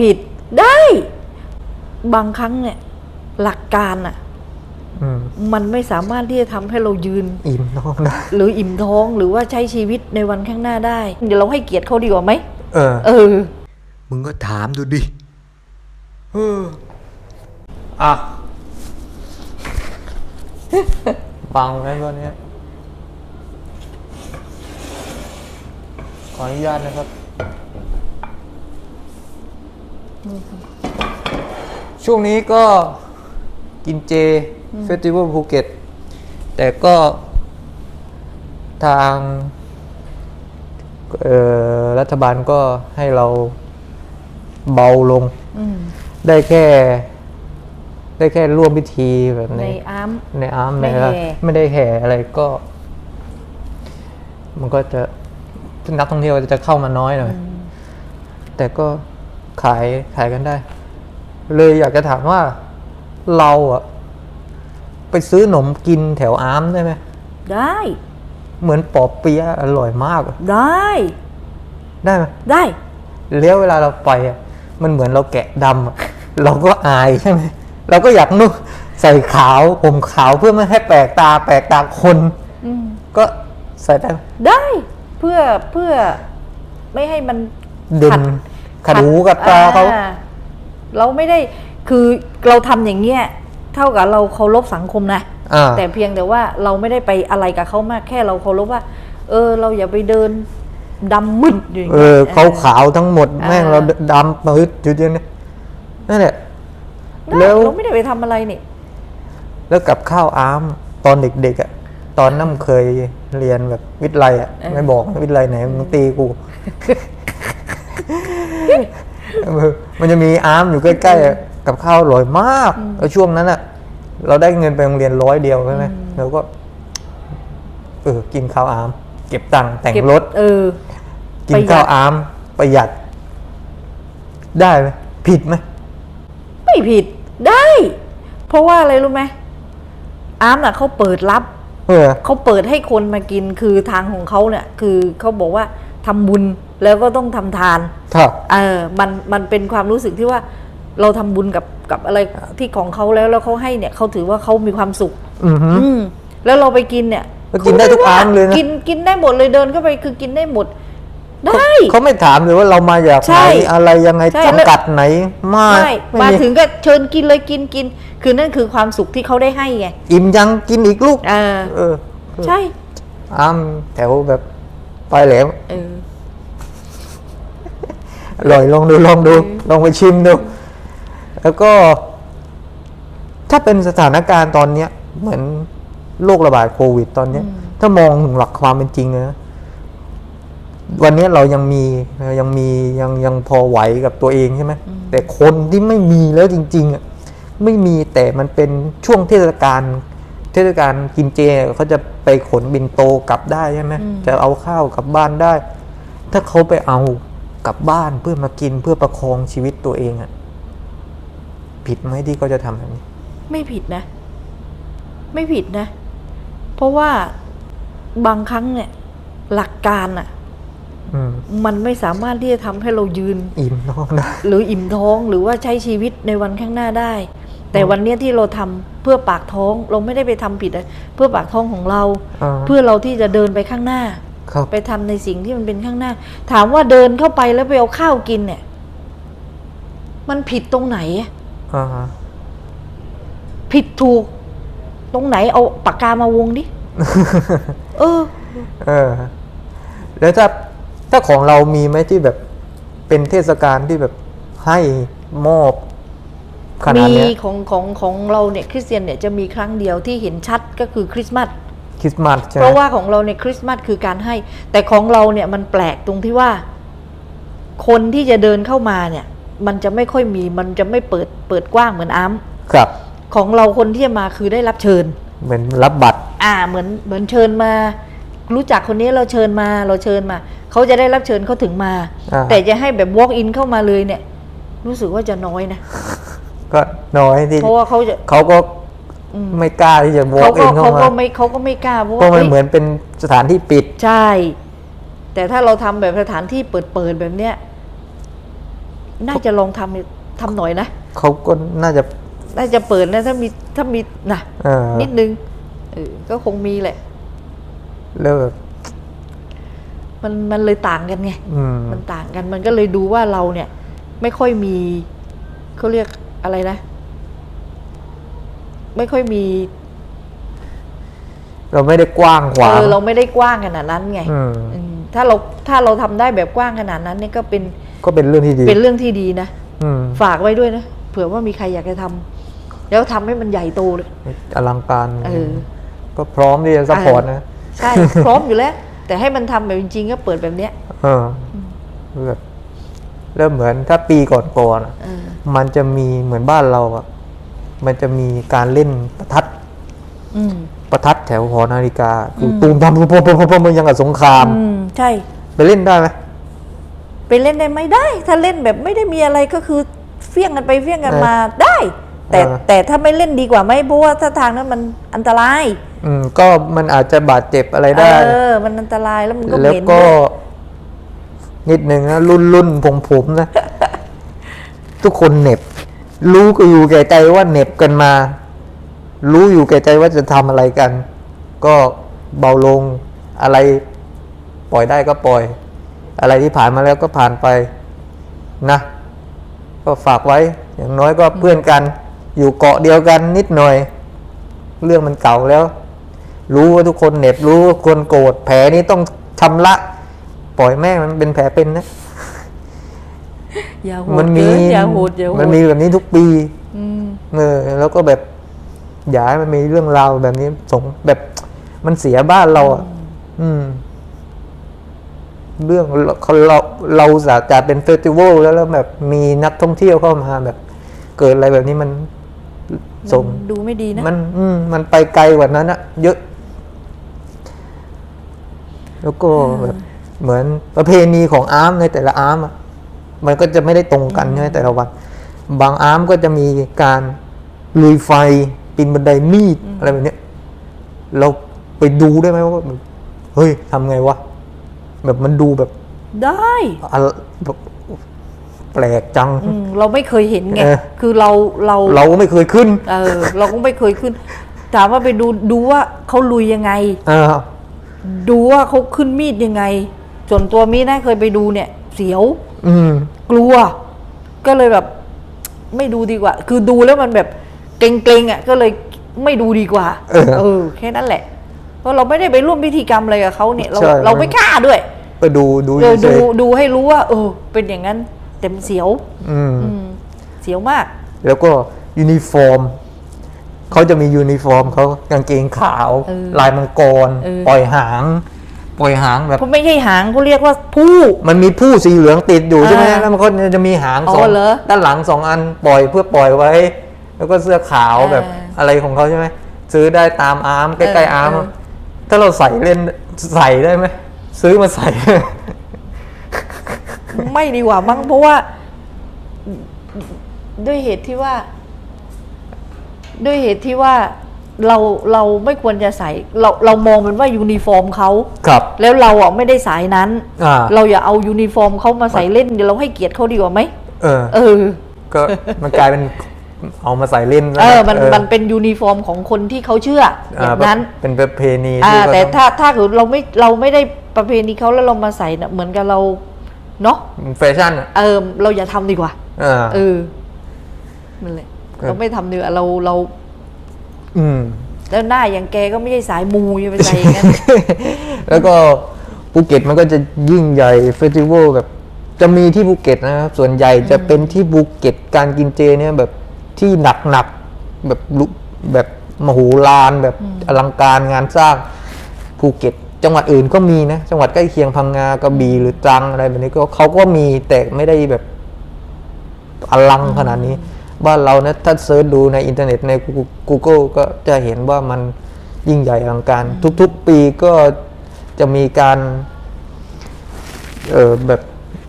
ผิดได้ บางครั้งเนี่ย หลักการอะอืมมันไม่สามารถที่จะทำให้เรายืน อิ่มท้องได้หรืออิ่มท้องหรือว่าใช้ชีวิตในวันข้างหน้าได้ เดี๋ยวเราให้เกียรติเขาดีกว่าไหมเออ เออ มึงก็ถามดูดิเอออะบังไหมตัวเนี้ยขออนุญาตนะครับ ช่วงนี้ก็กินเจเฟสติวัลภูเก็ต แต่ก็ทางเอ่อรัฐบาลก็ให้เราเบาลงอืมได้แค่ ได้แค่ร่วมพิธีแบบในในอาร์มในอาร์มไม่ในแห่ไม่ได้แห่อะไรก็ มันก็จะนักท่องเที่ยวจะเข้ามาน้อยหน่อยแต่ก็ ขายขายกันได้ เลยอยากจะถามว่าเราอะไปซื้อขนมกินแถวอาร์มได้ไหมได้ เหมือนปอเปี๊ยะอร่อยมากอะได้ ได้ไหมได้แล้วเวลาเราไปอะมันเหมือนเราแกะดำอะเราก็อายใช่ไหมเราก็อยากนุ่งใส่ขาวผมขาวเพื่อไม่ให้แปลกตาแปลกตาคนอืมก็ใส่ได้ไหมได้ เพื่อเพื่อไม่ให้มันเด่น ขัดหูกับตาเขาอ่เราไม่ได้คือเราทำอย่างเงี้ยเท่ากับเราเคารพสังคมนะ อ่า แต่เพียงแต่ว่าเราไม่ได้ไปอะไรกับเขามากแค่เราเคารพว่า เออ เราอย่าไปเดินดำมึนอยู่อย่างเอเงี้ย อเขาขาวทั้งหมดอ่าแม่งเราดำปื๊ดอยู่เดียวนี้นั่นแหละได้แล้วเราไม่ได้ไปทำอะไรนี่ แล้วกับข้าวอาร์มตอนเด็กๆอะ ตอนน้ำเคยเรียนแบบวิทย์ไลอะ เออ ไม่บอกวิทย์ไลไหนมึงตีกูเออ มันจะมีอาร์มอยู่ใกล้ๆอะกับข้าวอร่อยมาก แล้วช่วงนั้นอะ เราได้เงินไปโรงเรียนร้อยเดียวใช่ไหมเราก็ เออ กินข้าวอาร์มเก็บตังค์แต่งเก็บรถเออ กินประหยัข้าดวอาร์มประหยัด ได้ไหมผิดไหมไม่ผิดได้ เพราะว่าอะไรรู้ไหมอาร์มน่ะเขาเปิดรับเออเขาเปิดให้คนมากินคือทางของเขาเนี่ย คือเขาบอกว่าทำบุญ แล้วก็ต้องทำทาน ครับเออมันมันเป็นความรู้สึกที่ว่าเราทำบุญกับกับอะไรที่ของเขาแล้วแล้วเขาให้เนี่ยเขาถือว่าเขามีความสุข อือหืออืมแล้วเราไปกินเนี่ยก็กินได้ทุกขม่ว่อันเลยนะกินกินได้หมดเลยเดินเข้าไปคือกินได้หมดได้เขาไม่ถามเลยว่าเรามาจากใช่ไหนอะไรยังไงใช่จำกัดไหนมาไม่ไม่มามีถึงก็เชิญกินเลยกินกิน คือนั่นคือความสุขที่เขาได้ให้ไงอิ่มยังกินอีกลูกเออเออใช่อ้ามแถวแบบไปแหลมเอออร่อยลองดูลองดูลองไปชิมดู แล้วก็ ถ้าเป็นสถานการณ์ตอนเนี้ย เหมือนโรคระบาดโควิด ตอนเนี้ย ถ้ามองถึงหลักความเป็นจริงนะวันนี้เรายังมียังมียังยังพอไหวกับตัวเองใช่ไหมแต่คนที่ไม่มีแล้วจริงๆอะไม่มีแต่มันเป็นช่วงเทศกาลเทศกาลกินเจเขาจะไปขนบินโตกลับได้ใช่ไหมจะเอาข้าวกลับบ้านได้ ถ้าเขาไปเอา กลับบ้านเพื่อมากินเพื่อประคองชีวิตตัวเองอะผิดไหมที่เขาจะทำแบบนี้ ไม่ผิดนะ ไม่ผิดนะ เพราะว่าบางครั้งเนี่ย หลักการอะอืมมันไม่สามารถที่จะทำให้เรายืน อิ่มท้องได้ หรืออิ่มท้องหรือว่าใช้ชีวิตในวันข้างหน้าได้ แต่วันเนี้ยที่เราทำเพื่อปากท้องเราไม่ได้ไปทำผิดอะเพื่อปากท้องของเรา อ่า เพื่อเราที่จะเดินไปข้างหน้า ครับ ไปทำในสิ่งที่มันเป็นข้างหน้า ถามว่าเดินเข้าไปแล้วไปเอาข้าวกินเนี่ย มันผิดตรงไหนอะอ่าฮะผิดถูก ตรงไหนเอาปากกามาวงดิเออ เออ แล้วถ้าถ้าของเรามีไหมที่แบบเป็นเทศกาลที่แบบให้มอบขนาดมีเนี้ยของของของเราเนี่ยคริสเตียนเนี่ยจะมีครั้งเดียวที่เห็นชัดก็คือคริสต์มาส คริสต์มาสใช่ไหเพมราะว่าของเราเนี่ยคริสต์มาสคือการให้ แต่ของเราเนี่ยมันแปลกตรงที่ว่า คนที่จะเดินเข้ามาเนี่ย มันจะไม่ค่อยมีมันจะไม่เปิดเปิดกว้างเหมือนอ้ำครับ ของเราคนที่จะมาคือได้รับเชิญ เหมือนรับบัตร อ่าเหมือนเหมือนเชิญมา รู้จักคนนี้เราเชิญมาเราเชิญมาเขาจะได้รับเชิญเขาถึงมา อ่า แต่จะให้แบบ walk in เข้ามาเลยเนี่ย รู้สึกว่าจะน้อยนะ ก็น้อยที่เพราะว่าเขาจะ เขาก็ ไม่กล้าที่จะวอเขาล์กก็อินเข้าเขามาก็ไม่เขาก็ไม่กล้าเพราะเพราะว่ามันเฮ้ยเหมือนเป็นสถานที่ปิด ใช่ แต่ถ้าเราทำแบบสถานที่เปิดเปิดๆแบบเนี้ย น่าจะลองทำทำหน่อยนะ เขาก็น่าจะ น่าจะเปิดนะถ้ามีถ้ามีนะเออ นิดนึงเออก็คงมีแหละแล้วแบบมันมันเลยต่างกันไง อืม มันต่างกันมันก็เลยดูว่าเราเนี่ย ไม่ค่อยมีเขาเรียกอะไรนะ ไม่ค่อยมี เราไม่ได้กว้างขวางเออเราไม่ได้กว้างขนาดนั้นไงอืมอืมถ้าเราถ้าเราทำได้แบบกว้างขนาดนั้นเนี่ยก็เป็นก็เป็นเรื่องที่ดีเป็นเรื่องที่ดีนะ อืมฝากไว้ด้วยนะเผื่อว่ามีใครอยากจะทำแล้วทำให้มันใหญ่โตเลย อลังการเออ ก็พร้อมที่จะซัพพอร์ตนะใช่ พร้อมอยู่แล้ว แต่ให้มันทำแบบจริงๆก็เปิดแบบเนี้ยเออแบบเริ่มเหมือนถ้าปีก่อนๆอะ เออมันจะมีเหมือนบ้านเราอะ มันจะมีการเล่นประทัดอืม ประทัดแถวหอนาฬิกาคือมตูมตามปุ๊บปุ๊บปุ๊บปุ๊บมันยังกับสงคราม อืมใช่ ไปเล่นได้ไหม ไปเล่นได้ไหมได้ ถ้าเล่นแบบไม่ได้มีอะไรก็คือเฟี้ยงกันไปเฟี้ยงกันเออมาได้ แต่เออ แต่ถ้าไม่เล่นดีกว่าไหมเพราะว่าถ้าทางนั้นมันอันตรายอืมก็มันอาจจะบาดเจ็บอะไรได้ เออ มันอันตรายแล้วมันก็แล้วเหม็นก็ ด้วยนิดหนึ่งนะรุ่นรุ่นผมผมนะ ทุกคนเหน็บ รู้ก็อยู่แก่ใจว่าเหน็บกันมา รู้อยู่แก่ใจว่าจะทำอะไรกัน ก็เบาลงอะไรปล่อยได้ก็ปล่อย อะไรที่ผ่านมาแล้วก็ผ่านไปนะ ก็ฝากไว้อย่างน้อยก็เพื่อนกัน อยู่เกาะเดียวกันนิดหน่อย เรื่องมันเก่าแล้ว รู้ว่าทุกคนเหน็บรู้ว่าคนโกรธแผลนี้ต้องชำระ ปล่อยแม่มันเป็นแผลเป็นนะ อย่าโหมัดมีเกินอย่าโหดอย่าโหดมันมีแบบนี้ทุกปีอืม เออแล้วก็แบบอยากให้มันมีเรื่องราวแบบนี้สงแบบมันเสียบ้านเราอะอืม เรื่องเราเราเราสาจะเป็นเฟสติวัลแล้วแล้วแบบมีนักท่องเที่ยวเข้ามาแบบ เกิดอะไรแบบนี้มันส่งมันดูไม่ดีนะมันอืมมันไปไกลกว่านั้นอะเยอะ แล้วก็แบบเหมือนประเพณีของอาร์มในแต่ละอาร์มอะ มันก็จะไม่ได้ตรงกันใช่ไหมแต่ละวัน บางอาร์มก็จะมีการลุยไฟปีนบันไดมีดอะไรแบบเนี้ยเราไปดูได้ไหมว่าแบบเฮ้ยทำไงวะแบบมันดูแบบ ได้อะไรแบบแปลกจังอืมเราไม่เคยเห็นไงเออคือเราเราเราก็ไม่เคยขึ้น เออ เราก็ไม่เคยขึ้น ถามว่าไปดูดูว่าเขาลุยยังไงเออดูว่าเขาขึ้นมีดยังไงส่วนตัวมีนะเคยไปดูเนี่ย เสียว อืม กลัว ก็เลยแบบไม่ดูดีกว่า คือดูแล้วมันแบบเกรงๆอะ ก็เลยไม่ดูดีกว่า เออเออ แค่นั้นแหละ เพราะเราไม่ได้ไปร่วมพิธีกรรมอะไรกับเขาเนี่ย เราใช่ เราไม่กล้าด้วยไปดูดูเออเฉดูยดูให้รู้ว่า เออ เป็นอย่างนั้นแต่มันเสียว ๆอืม อืม เสียวมาก แล้วก็ยูนิฟอร์ม เขาจะมียูนิฟอร์มเขากางเกงขาว เออลายมังกร เออ ปล่อยหาง ปล่อยหางแบบเขาไม่ใช่หางเขาเรียกว่าผู้ มันมีผู้สีเหลืองติดอยู่ใช่ไหมอ่าแล้วมันก็จะมีหางอ๋อสองเหรอด้านหลังสองอันปล่อยเพื่อปล่อยไว้ แล้วก็เสื้อขาวอ่าแบบอะไรของเขาใช่ไหมซื้อได้ตามอาร์มใกเอล้อๆอาร์มเออ ถ้าเราใส่เล่นใส่ได้ไหมซื้อมาใส่ ไม่ดีกว่ามั้งเพราะว่า ด้วยเหตุที่ว่า ด้วยเหตุที่ว่า เราเราไม่ควรจะใส่เราเรามองมันว่ายูนิฟอร์มเขาครับ แล้วเราอะไม่ได้สายนั้น อ่า เราอย่าเอายูนิฟอร์มเขามาใส่เล่นเดี๋ยวเราให้เกียรติเขาดีกว่าไหมเออ เออ ก็มันกลายเป็นเอามาใส่เล่นแล้วเออนะมันมันเป็นยูนิฟอร์มของคนที่เขาเชื่อออ่าย่างนั้น เป็นประเพณีอ่า ที่ก็แต่องถ้าถ้าเกิดเราไม่เราไม่ได้ประเพณีเขาแล้วเรามาใส่น่ะเหมือนกับเราเนาะแฟชั่นอะเออเราอย่าทำดีกว่า อ่า เออนั่นแหละครับเราไม่ทำดีกว่าเราเรา อืม แล้วหน้าอย่างแกก็ไม่ใช่สายมูอย่าไปใส่อย่างนั้น แล้วก็ภูเก็ตมันก็จะยิ่งใหญ่เฟสติวัลแบบจะมีที่ภูเก็ตนะครับ ส่วนใหญ่จะเป็นที่ภูเก็ตการกินเจเนี่ยแบบที่หนักหนักๆแบบลุแบบมโหฬารแบบอลังการงานสร้างภูเก็ต จังหวัดอื่นก็มีนะ จังหวัดใกล้เคียงพังงากระบี่หรือตรังอะไรแบบนี้ก็เขาก็มีแต่ไม่ได้แบบอลังขนาดนี้ บ้านเรานะถ้าเซิร์ชดูในอินเทอร์เน็ตใน Google ก็จะเห็นว่ามันยิ่งใหญ่อลังการ ทุกๆปีก็จะมีการ เออแบบ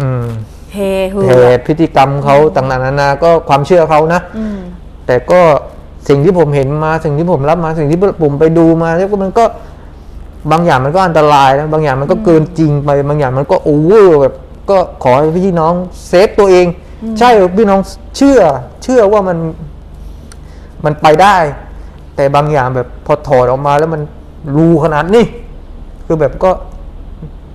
อืมเฮฮือเหตุพิธีกรรมเขาต่างๆนานาก็ความเชื่อเขานะอืมแต่ก็สิ่งที่ผมเห็นมาสิ่งที่ผมรับมาสิ่งที่ผมไปดูมาแล้วก็มันก็บางอย่างมันก็อันตรายนะบางอย่างมันก็เกินจริงไป บางอย่างมันก็โอเวอร์แบบ ก็ขอให้พี่น้องเซฟตัวเองอ ใช่พี่น้องเชื่อ เชื่อว่ามันมันไปได้ แต่บางอย่างแบบพอถอดออกมาแล้วมันรูขนาดนี้คือแบบก็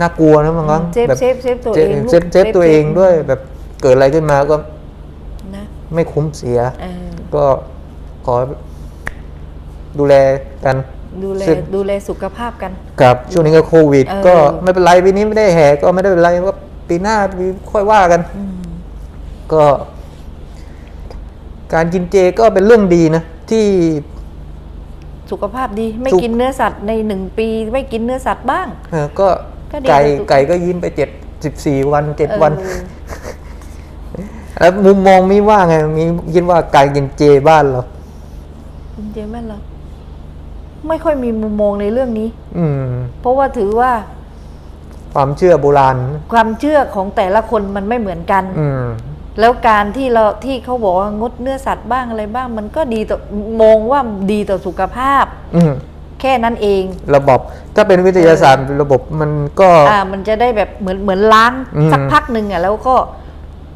น่ากลัวนะบางครั้งเซฟแบบเซฟเซฟตัวเซเอฟงลูกเซฟเซฟตัวเองด้วย แบบเกิดอะไรขึ้นมาก็นะไม่คุ้มเสียเออก็ขอดูแลกัน ดูแลซึ่งดูแลสุขภาพกันกับช่วงนี้ก็โควิดเออก็ไม่เป็นไรปีนี้ไม่ได้แห่ก็ไม่ได้เป็นไรก็ปีหน้าปีค่อยว่ากันอืม ก็ การกินเจก็เป็นเรื่องดีนะ ที่ สุขภาพดี ไม่สุข กินเนื้อสัตว์ในหนึ่งปี ไม่กินเนื้อสัตว์บ้าง เออก็ก็ดีไก่นะสุขไก่ก็ยิ้มไปเจ็ดสิบสี่วันเจ็ดเออวันแล้วมุมมองมีว่าไงมีคิดว่าการกินเจบ้านเรากินเจแม่นเหรอไม่ค่อยมีมุมมองในเรื่องนี้ อืม เพราะว่าถือว่าความเชื่อโบราณ ความเชื่อของแต่ละคนมันไม่เหมือนกัน อืม แล้วการที่เราที่เขาบอกว่างดเนื้อสัตว์บ้างอะไรบ้าง มันก็ดีต่อมองว่าดีต่อสุขภาพ อืมแค่นั้นเอง ระบบถ้าเป็นวิทยาศาสตร์ระบบมันก็ อ่ามันจะได้แบบเหมือนเหมือนล้างอืมสักพักหนึ่งอะแล้วก็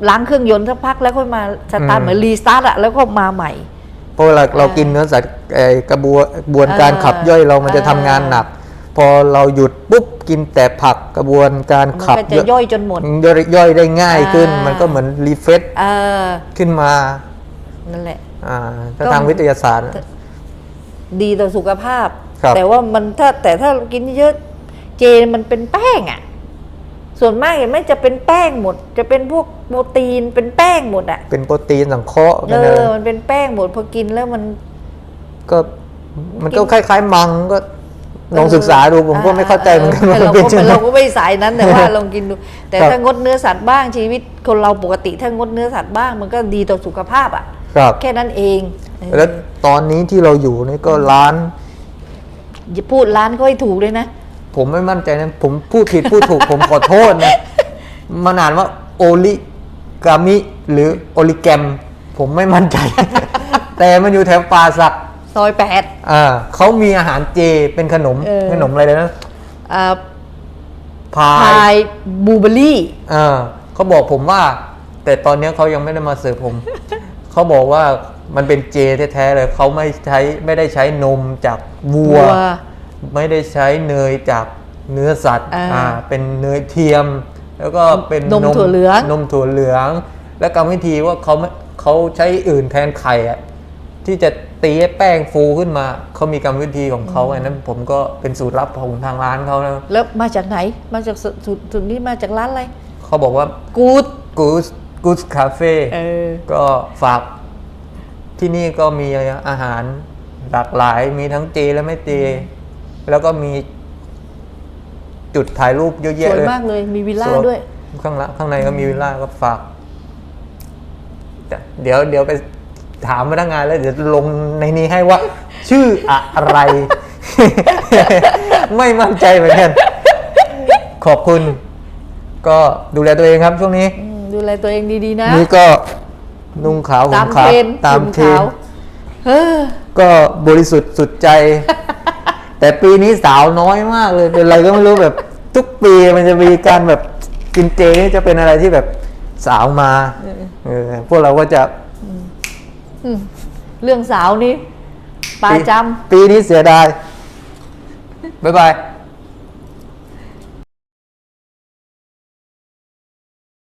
ล้างเครื่องยนต์สักพักแล้วค่อยมาสตาร์ทอืม เหมือนรีสตาร์ทอะแล้วก็มาใหม่ เพราะเวลาเรากินเนื้อสัตว์ไอ้กระบวนกระบวนการเออขับย่อยเรามันจะเออทำงานหนัก พอเราหยุดปุ๊บกินแต่ผักกระบวนการมันขับก็จะย่อยจนหมดย่อยย่อยได้ง่ายขึ้นอ่ามัมันก็เหมือนรีเฟซเออขึ้นมานั่นแหละอ่าถ้าก็ทางวิทยาศาสตร์ ดีต่อสุขภาพครับแต่ว่ามันถ้าแต่ถ้าเรากินเยอะเจมันเป็นแป้งอะ ส่วนมากเห็นไหมจะเป็นแป้งหมด จะเป็นพวกโปรตีนเป็นแป้งหมดอะ เป็นโปรตีนสังเคราะห์เอเป็นอะไรอมันเป็นแป้งหมดพอกินแล้วมัน ก็มันก็คล้ายๆมังก็ ลองศึกษาดูผมก็ไม่เข้าใจเหมือนกันเออว่าเราเป็นก็ยังไงเราก็ไม่สายนั้นแต่ว่าลองกินดู แต่ครับถ้างดเนื้อสัตว์บ้างชีวิตคนเราปกติถ้างดเนื้อสัตว์บ้างมันก็ดีต่อสุขภาพอะครับแค่นั้นเองเออแล้วตอนนี้ที่เราอยู่นี่ก็ร้านอย่าพูดร้านก็ให้ถูกเลยนะ ผมไม่มั่นใจนะผมพูดผิดพูดถูกผมขอโทษนะมันอ่านว่าโอลิกามิหรือโอลิแกม ผมไม่มั่นใจ แต่มันอยู่แถวป่าสัก ซอยแปด อ่าเขามีอาหารเจเป็นขนมเออ ขนมอะไรนะอ่าพาพายยบลูเบอร์รี่ อ่าเขาบอกผมว่า แต่ตอนนี้เขายังไม่ได้มาเสิร์ฟผม เขาบอกว่ามันเป็นเจแท้ๆเลยเขาไม่ใช้ไม่ได้ใช้นมจากวัววัวไม่ได้ใช้เนยจากเนื้อสัตว์อ่าเป็นเนยเทียม แล้วก็เป็นนมถั่วเหลือง นมถั่วเหลือง และกรรมวิธีว่าเขาไม่เขาใช้อื่นแทนไข่อะที่จะ ตีให้แป้งฟูขึ้นมา เขามีกรรมวิธีของเขาอันนั้นผมก็เป็นสูตรลับของทางร้านเขานะแล้วมาจากไหน มาจากสุสุสุดนี้มาจากร้านอะไรเขาบอกว่ากูด Goose Goose Cafe เออก็ฝากที่นี่ก็มีอาหารหลากหลายมีทั้งเจและไม่เจ แล้วก็มีจุดถ่ายรูปเยอะสแยะวยเลยมากเลยมีวิลล่าสด้วย ข้างละข้างในก็มีวิลล่าก็ฝากแต่เดี๋ยวเดี๋ยวไป ถามพนักงานแล้วเดี๋ยวลงในนี้ให้ว่า ชื่ออะไร ไม่มั่นใจเหมือนกัน ขอบคุณ ก็ดูแลตัวเองครับช่วงนี้ อืมดูแลตัวเองดีๆนะ นี่ก็นุ่งขาวห่ตามมเทขาวรนด์ตามหุ่นเทรนขาวด์เฮ้อก็บริสุทธิ์สุดใจ แต่ปีนี้สาวน้อยมากเลย เป็นอะไรก็ไม่รู้แบบ ทุกปีมันจะมีการแบบกินเจนี่จะเป็นอะไรที่แบบสาวมาเออพวกเราก็จะ อืมเรื่องสาวนี่ปาจำ ปีนี้เสียดาย บ๊ายบาย